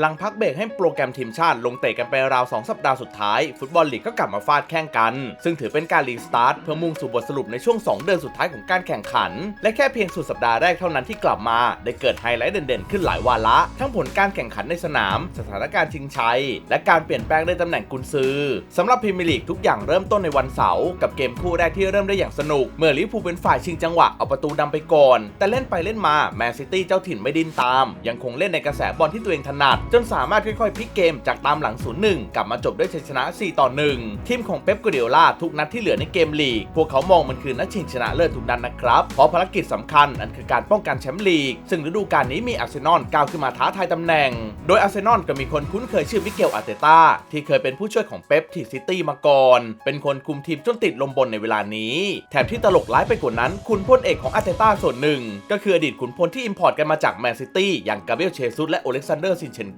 หลังพักเบรกให้โปรแกรมทีมชาติลงเตะกันไปราว 2 สัปดาห์สุดท้าย ฟุตบอลลีกก็กลับมาฟาดแข่งกัน ซึ่งถือเป็นการรีสตาร์ทเพื่อมุ่งสู่บทสรุปในช่วง 2 เดือนสุดท้ายของการแข่งขัน และแค่เพียงสุดสัปดาห์แรกเท่านั้นที่กลับมา ได้เกิดไฮไลท์เด่นๆ ขึ้นหลายวาระ ทั้งผลการแข่งขันในสนาม สถานการณ์ชิงชัย และการเปลี่ยนแปลงในตำแหน่งกุนซือสำหรับพรีเมียร์ลีกทุกอย่างเริ่มต้นในวันเสาร์กับเกมคู่แรกที่เริ่มได้อย่างสนุก เมื่อลิเวอร์พูลเป็นฝ่ายชิงจังหวะเอาประตูนำไปก่อน แต่เล่นไปเล่นมาแมนซิตี้เจ้าถิ่นไม่ดิ้นตาม ยังคงเล่นในกระแสบอลที่ตัวเองถนัดจนสามารถค่อยๆพลิกเกมจากตามหลัง 0-1 กลับมาจบด้วยชัยชนะ 4 ต่อ 1 ทีมของเป๊ปกัวเดียล่าทุกนัดที่เหลือในเกมลีก พวกเขามองมันคือนัดชิงชนะเลิศทุกนัดนะครับ เพราะภารกิจสำคัญอันคือการป้องกันแชมป์ลีก ซึ่งฤดูกาลนี้มีอาร์เซนอลก้าวขึ้นมาท้าทายตำแหน่ง โดยอาร์เซนอลก็มีคนคุ้นเคยชื่อมิเกลอาร์เตต้าที่เคยเป็นผู้ช่วยของเป๊ปที่ซิตี้มาก่อน เป็นคนคุมทีมจนติดลมบนในเวลานี้ แถมที่ตลกร้ายไปกว่านั้น คุณพลเอกของอาร์เตต้าส่วนหนึ่ง ก็คืออดีตขุนพลที่อิมพอร์ตกันมาจากแมนซิตี้อย่างกาเบรียลเชซุสและโอเล็กซานเดอร์ซินเชนโก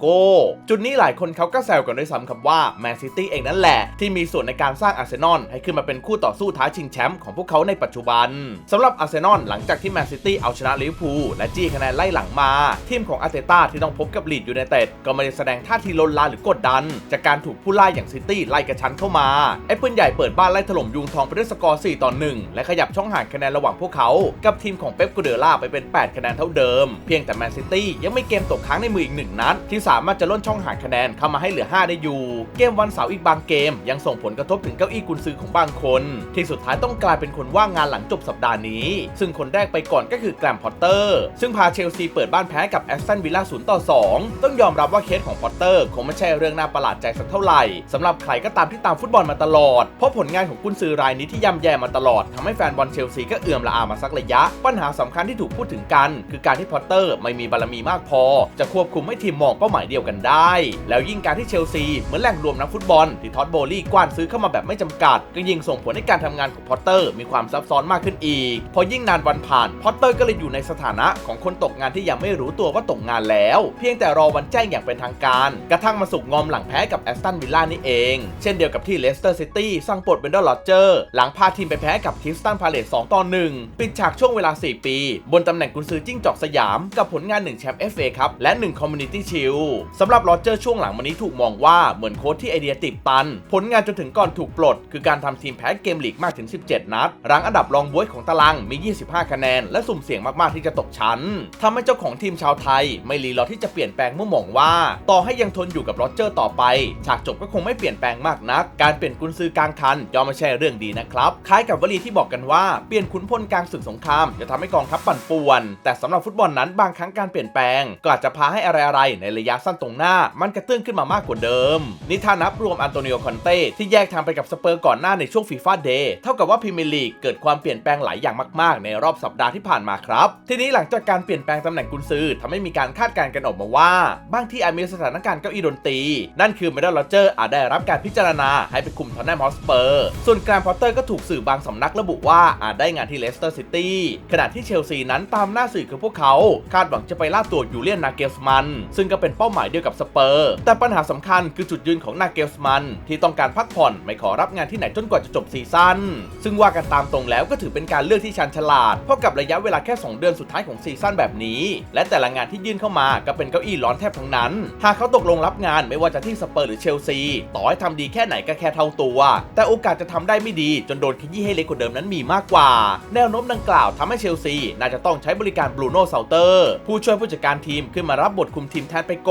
จุดนี้หลายคนเขาก็แซวกันด้วยซ้ำคำว่าแมนซิตี้เองนั่นแหละ ที่มีส่วนในการสร้างอาร์เซนอลให้ขึ้นมาเป็นคู่ต่อสู้ท้าชิงแชมป์ของพวกเขาในปัจจุบันสำหรับอาร์เซนอลหลังจากที่แมนซิตี้เอาชนะลิเวอร์พูลและจี้คะแนนไล่หลังมา ทีมของอาร์เตต้าที่ต้องพบกับลีดยูไนเต็ดก็ไม่ได้แสดงท่าทีลนลานหรือกดดัน จากการถูกผู้ไล่อย่างซิตี้ไล่กระชั้นเข้ามาไอ้ปืนใหญ่เปิดบ้านไล่ถล่มยุงทองไปด้วยสกอร์ 4 ต่อ 1 และขยับช่องห่างคะแนนระหว่างพวกเขา กับทีมของเป๊ปกูเดล่าไปเป็น 8 คะแนนเท่าเดิม เพียงแต่แมนซิตี้ยังไม่เกมตกค้างในมืออีกหนึ่งนัดที่สามารถจะล่นช่องหางคะแนนเข้ามาให้เหลือ 5 ได้อยู่ เกมวันเสาร์อีกบางเกม ยังส่งผลกระทบถึงเก้าอี้กุนซือของบางคน ที่สุดท้ายต้องกลายเป็นคนว่างงานหลังจบสัปดาห์นี้ ซึ่งคนแรกไปก่อนก็คือแกรมพอตเตอร์ ซึ่งพาเชลซีเปิดบ้านแพ้กับแอสตันวิลล่า0ต่อ 2 ต้องยอมรับว่าเคสของพอตเตอร์คงไม่ใช่เรื่องน่าประหลาดใจสักเท่าไหร่สำหรับใครก็ตามที่ตามฟุตบอลมาตลอด เพราะผลงานของกุนซือรายนี้ที่ย่ำแย่มาตลอดทำให้แฟนบอลเชลซีก็เอื่อมละอามาสักระยะ ปัญหาสำคัญที่ถูกพูดถึงกัน คือการที่พอตเตอร์ไม่มีบารมีมากพอ จะควบคุมให้ทีมมองเป้าหมายเดียวกันได้ แล้วยิ่งการที่เชลซีเหมือนแหล่งรวมนักฟุตบอลที่ท็อตโบลี่กว้านซื้อเข้ามาแบบไม่จำกัด ก็ยิ่งส่งผลให้การทำงานของพอตเตอร์มีความซับซ้อนมากขึ้นอีก พอยิ่งนานวันผ่านพอตเตอร์ก็เลยอยู่ในสถานะของคนตกงานที่ยังไม่รู้ตัวว่าตกงานแล้ว เพียงแต่รอวันแจ้งอย่างเป็นทางการ กระทั่งมาสุกงอมหลังแพ้กับแอสตันวิลล่านี่เอง เช่นเดียวกับที่เลสเตอร์ซิตี้สั่งปลดเบนดอร์ลอเจอร์หลังพาทีมไปแพ้กับคิสตันพาเลต2ต่อ1ปิดฉากช่วงเวลา 4 ปี บนตำแหน่งกุนซือจิ้งจอกสยาม กับผลงาน1แชมป์ FA ครับและ1 Community Shield สำหรับลอเจอร์ช่วงหลังมานี้ถูกมองว่าเหมือนโค้ชที่ไอเดียติดตัน ผลงานจนถึงก่อนถูกปลด คือการทำทีมแพ้เกมลีกมากถึง 17 นัด รั้งอันดับรองบวยของตารางมี 25 คะแนน และสุ่มเสี่ยงมาก ๆ ที่จะตกชั้นทำให้เจ้าของทีมชาวไทย ไม่รีรอที่จะเปลี่ยนแปลงเมื่อมองว่า ต่อให้ยังทนอยู่กับลอเจอร์ต่อไป ฉากจบก็คงไม่เปลี่ยนแปลงมากนัก การเปลี่ยนกุนซือกลางคันยอมไม่ใช่เรื่องดีนะครับคล้ายกับวลีที่บอกกันว่าเปลี่ยนขุนพลกลางศึกสงครามจะทำให้กองทัพปั่นป่วน แต่สำหรับฟุตบอลนั้นบางครั้งการเปลี่ยนแปลงก็อาจจะพาให้อะไรๆในระยะสั้นตรงหน้า มันกระเตื้องขึ้นมามากกว่าเดิม นี่ถ้านับรวมอันโตนิโอคอนเต้ที่แยกทางไปกับสเปอร์ก่อนหน้าในช่วงฟีฟ่าเดย์เท่ากับว่าพรีเมียร์ลีกเกิดความเปลี่ยนแปลงหลายอย่างมาก ๆ ในรอบสัปดาห์ที่ผ่านมาครับ ทีนี้หลังจากการเปลี่ยนแปลงตำแหน่งกุนซือทำให้มีการคาดการณ์กันออกมาว่าบางที่อาจมีสถานการณ์เก้าอี้ดนตรี นั่นคือเมดัลโรเจอร์อาจได้รับการพิจารณาให้ไปคุมทอนแนมฮอสเปอร์ส่วนแกรนพอตเตอร์ก็ถูกสื่อบางสำนักระบุว่าอาจได้งานที่เลสเตอร์ซิตี้ขณะที่เชลซีนั้นตามหน้าสื่อคือพวกเขา คาดหวังจะไปล่าตัวยูเลียนนาเกลสมัน ซึ่งก็เป็นเป้าหมายเดียวกับสเปอร์ แต่ปัญหาสำคัญคือจุดยืนของนาเกลสมัน ที่ต้องการพักผ่อนไม่ขอรับงานที่ไหนจนกว่าจะจบซีซั่น ซึ่งว่ากันตามตรงแล้วก็ถือเป็นการเลือกที่ชันฉลาด เพราะกับระยะเวลาแค่ 2 เดือนสุดท้ายของซีซั่นแบบนี้ และแต่ละงานที่ยื่นเข้ามาก็เป็นเก้าอี้ร้อนแทบทั้งนั้น หากเขาตกลงรับงานไม่ว่าจะที่สเปอร์หรือเชลซี ต่อให้ทำดีแค่ไหนก็แค่เท่าตัว แต่โอกาสจะทำได้ไม่ดี จนโดนขยี้ให้เล็กกว่าเดิมนั้นมีมากกว่า แนวโน้มดังกล่าวทำให้เชลซีน่าจะต้องใช้บริการบรูโน่เซาเตอร์ผู้ช่วยผู้จัดการทีมขึ้นมารับบทคุมทีมแทนไปก่อน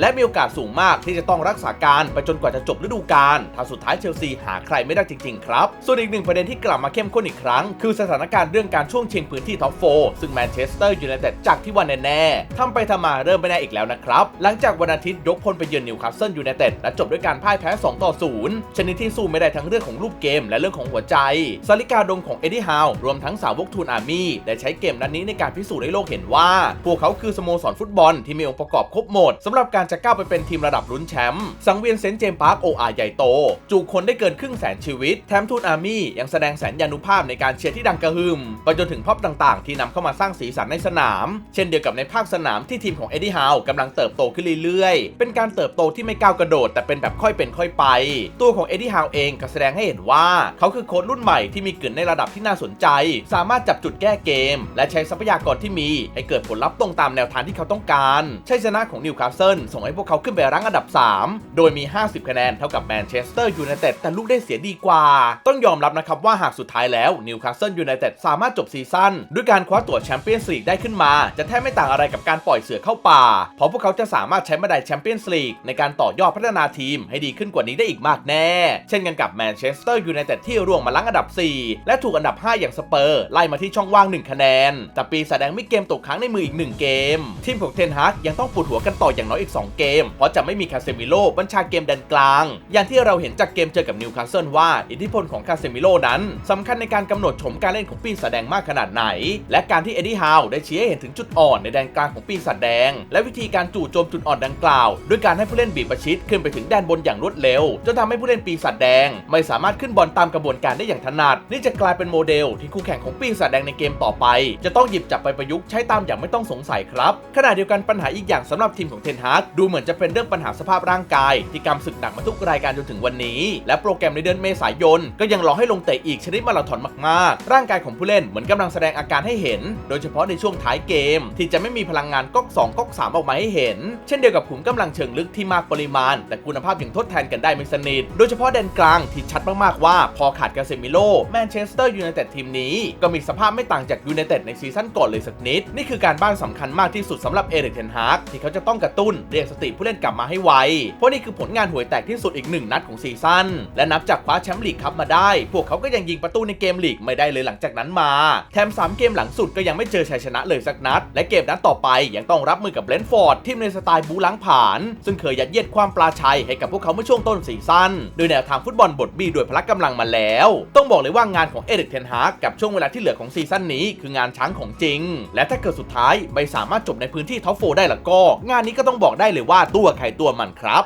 และมีโอกาสสูงมากที่จะต้องรักษาการไปจนกว่าจะจบฤดูกาลถ้าสุดท้ายเชลซีหาใครไม่ได้จริงๆครับ ส่วนอีกหนึ่งประเด็นที่กลับมาเข้มข้นอีกครั้ง คือสถานการณ์เรื่องการช่วงชิงพื้นที่ท็อปโฟซึ่งแมนเชสเตอร์ยูไนเต็ดจากที่วันแน่ๆทำไปทำมาเริ่มไม่แน่อีกแล้วนะครับ หลังจากวันอาทิตย์ยกพลไปเยือนนิวคาสเซิลยูไนเต็ดและจบด้วยการพ่ายแพ้ 2 ต่อ 0 ชนิดที่สู้ไม่ได้ทั้งเรื่องของรูปเกมและเรื่องของหัวใจสาริกาดงของเอ็ดดี้ฮาวรวมทั้งสาวกทูนอาร์มี่ได้ใช้เกมนัดนนี้ในการพิสูจน์ให้โลกเห็นว่า พวกเขาคือสโมสรฟุตบอลที่มีองค์ประกอบครบหมดสำหรับการจะก้าวไปเป็นทีมระดับลุ้นแชมป์สังเวียนเซนต์เจมส์พาร์คโออาใหญ่โต จูคนได้เกินครึ่งแสนชีวิต แถมทูนอาร์มี่ยังแสดงแสนยานุภาพในการเชียร์ที่ดังกระหึ่มไปจนถึงพ็อพต่างๆ ที่นำเข้ามาสร้างสีสันในสนาม เช่นเดียวกับในภาคสนามที่ทีมของเอ็ดดี้ฮาวกำลังเติบโตขึ้นเรื่อยๆ เป็นการเติบโตที่ไม่ก้าวกระโดด แต่เป็นแบบค่อยเป็นค่อยไป ตัวของเอ็ดดี้ฮาวเองก็แสดงให้เห็นว่า เขาคือโค้ชรุ่นใหม่ที่มีกลิ่นในระดับที่น่าสนใจ สามารถจับจุดแก้เกม และใช้ทรัพยากรที่มี ให้เกิดผลลัพธ์ตรงตามแนวทางที่เขาต้องการชัยชนะของนิวคาสสเซิลส่งให้พวกเขาขึ้นไปรั้งอันดับ 3 โดยมี 50 คะแนนเท่ากับแมนเชสเตอร์ยูไนเต็ดแต่ลูกได้เสียดีกว่า ต้องยอมรับนะครับว่าหากสุดท้ายแล้วนิวคาสเซิลยูไนเต็ดสามารถจบซีซั่นด้วยการคว้าตั๋วแชมเปี้ยนส์ลีกได้ขึ้นมา จะแทบไม่ต่างอะไรกับการปล่อยเสือเข้าป่า เพราะพวกเขาจะสามารถใช้บันไดแชมเปี้ยนส์ลีกในการต่อยอดพัฒนาทีมให้ดีขึ้นกว่านี้ได้อีกมากแน่ เช่นกันกับแมนเชสเตอร์ยูไนเต็ดที่ร่วงมาลังอันดับ 4 และถูกอันดับ 5 อย่างสเปอร์ ไล่มาที่ช่องว่าง 1 คะแนน แต่ปีแสดงมีเกมตกค้างในมืออีก 1 เกม ทีมของเทนฮากยังต้องปวดหัวกันต่ออย่างน้อยอีก 2 เกม เพราะจะไม่มีคาเซมิโลบัญชาเกมแดนกลาง อย่างที่เราเห็นจากเกมเจอกับนิวคาสเซิลว่า อิทธิพลของคาเซมิโลนั้นสำคัญในการกำหนดโฉมการเล่นของปีศาจแดงมากขนาดไหน และการที่เอ็ดดี้ฮาวได้ชี้ให้เห็นถึงจุดอ่อนในแดนกลางของปีศาจแดง และวิธีการจู่โจมจุดอ่อนดังกล่าวด้วยการให้ผู้เล่นบีบประชิดขึ้นไปถึงแดนบนอย่างรวดเร็วจนทำให้ผู้เล่นปีศาจแดง ไม่สามารถขึ้นบอลตามกระบวนการได้อย่างถนัด นี่จะกลายเป็นโมเดลที่คู่แข่งของปีศาจแดงในเกมต่อไป จะต้องหยิบจับไปประยุกต์ใช้ตามอย่างไม่ต้องสงสัยครับ ขณะเดียวกันปัญหาอีกอย่างสำหรับทีมของเทนฮากดูเหมือนจะเป็นเรื่องปัญหาสภาพร่างกาย ที่กำศึกหนักมาทุกรายการจนถึงวันนี้ และโปรแกรมในเดือนเมษายน ก็ยังรอให้ลงเตะอีกชนิดมาราธอนมากๆ ร่างกายของผู้เล่นเหมือนกำลังแสดงอาการให้เห็น โดยเฉพาะในช่วงท้ายเกม ที่จะไม่มีพลังงานก๊อก2ก๊อก3ออกมาให้เห็น เช่นเดียวกับขุมกำลังเชิงลึกที่มากปริมาณ แต่คุณภาพยังทดแทนกันได้ไม่สนิทโดยเฉพาะแดนกลางที่ชัดมากๆว่า พอขาดกาเซมิโลแมนเชสเตอร์ยูไนเต็ดทีมนี้ ก็มีสภาพไม่ต่างจากยูไนเต็ดในซีซั่นก่อนเลยสักนิดนี่คือการบ้านสำคัญมากที่สุดสำหรับเอริกเทนฮากที่เขาจะต้องกระตนเรียกสติผู้เล่นกลับมาให้ไว เพราะนี่คือผลงานห่วยแตกที่สุดอีกหนึ่งนัดของซีซั่น และนับจากคว้าแชมป์ลีกคัพมาได้ พวกเขาก็ยังยิงประตูในเกมลีกไม่ได้เลยหลังจากนั้นมา แถม 3 เกมหลังสุดก็ยังไม่เจอชัยชนะเลยสักนัด และเกมนัดต่อไปยังต้องรับมือกับเบรนฟอร์ดทีมในสไตล์บูล้างผลาญซึ่งเคยยัดเยียดความปลาชัยให้กับพวกเขาเมื่อช่วงต้นซีซั่นโดยแนวทางฟุตบอลบทบี้ด้วยพละกำลังมาแล้ว ต้องบอกเลยว่างานของเอริกเทนฮากกับช่วงเวลาที่เหลือของซีซั่นนี้คืองานช้างของจริง และถ้าเกิดสุดท้ายไม่สามารถจบในพื้นที่ท็อปโฟได้ละก็ งานนี้ก็ต้องบอกได้เลยว่าตัวใครตัวมันครับ